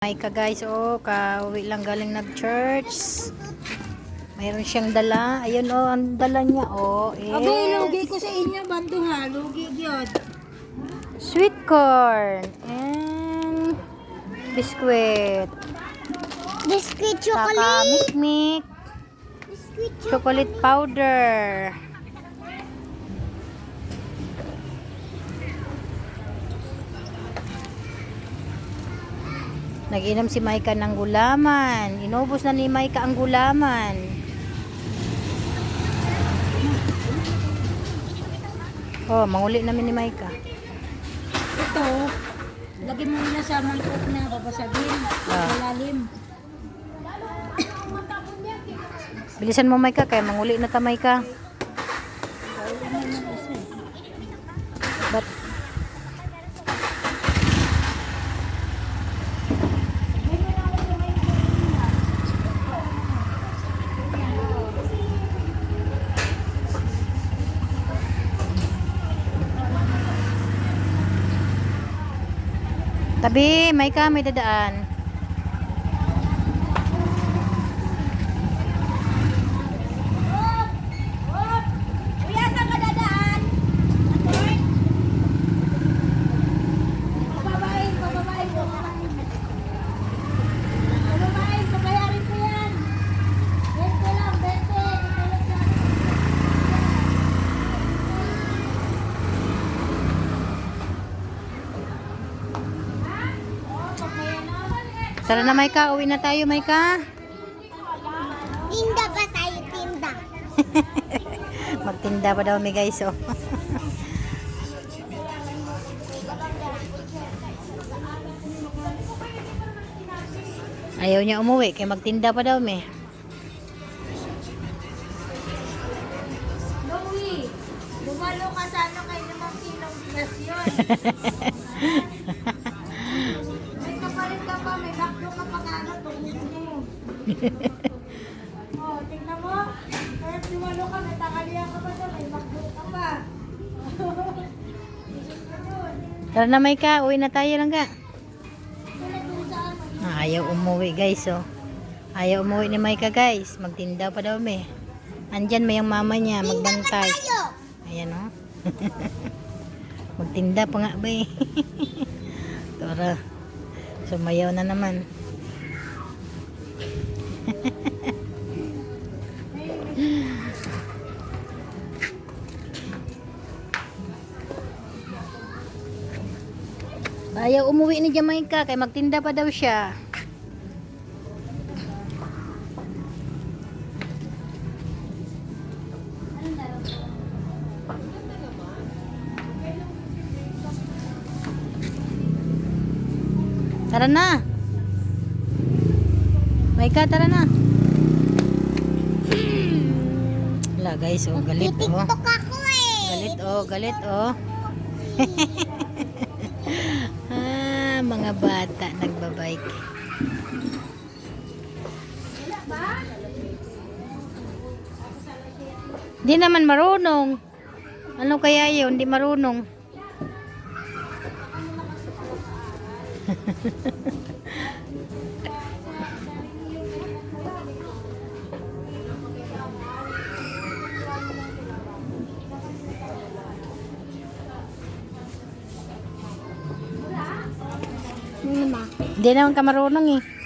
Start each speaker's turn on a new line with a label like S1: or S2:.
S1: May ka guys, oh, kauwi lang galing nag-church. Mayroon siyang dala. Ayun oh, ang dala niya oh. Is
S2: Abay, lugi ko sa inyo, bando ha. Lugi yun.
S1: sweet corn and biscuit.
S2: Biscuit
S1: Saka mikmik,
S2: Biscuit
S1: chocolate powder. Nag-inom si Maika ng gulaman. Inubos na ni Maika ang gulaman. Oh, manguli namin ni Maika.
S2: Ito, lagyan mo na sa mangkok na babasagin.
S1: Ah.
S2: Malalim.
S1: Bilisan mo Maika, kaya manguli na ta Maika. But, Tabi, may dadaan. Tara na Maika, uwi na tayo Maika.
S2: Tinda ba tayo, tinda?
S1: Magtinda pa daw may guys oh. Ayaw niya umuwi kaya magtinda pa daw may.
S2: Louie, bumalo ka sa ano kay limang kilong bigas yun. oh, tingnan mo. Kaya bumalo ka, may takalian ka pa doon, may baklo ka pa.
S1: Tara na Maika, uwi na tayo lang ka. Ah, ayaw umuwi guys oh. Ayaw umuwi ni Maika guys. Magtinda pa daw may. Andyan may ang mama niya, magbantay. Ayan oh. Magtinda pa nga ba eh. Tara. Sumayaw na naman. Ayaw umuwi ni Jamaica kay magtinda pa daw siya. Tara na. Maika, tara na. Wala guys, oh, galit oh.
S2: ako eh.
S1: Galit oh, galit oh. ah, mga bata nagbabike. Di naman marunong. Ano kaya yun? Di marunong.
S2: Ano ma?
S1: Di naman ka marunong eh.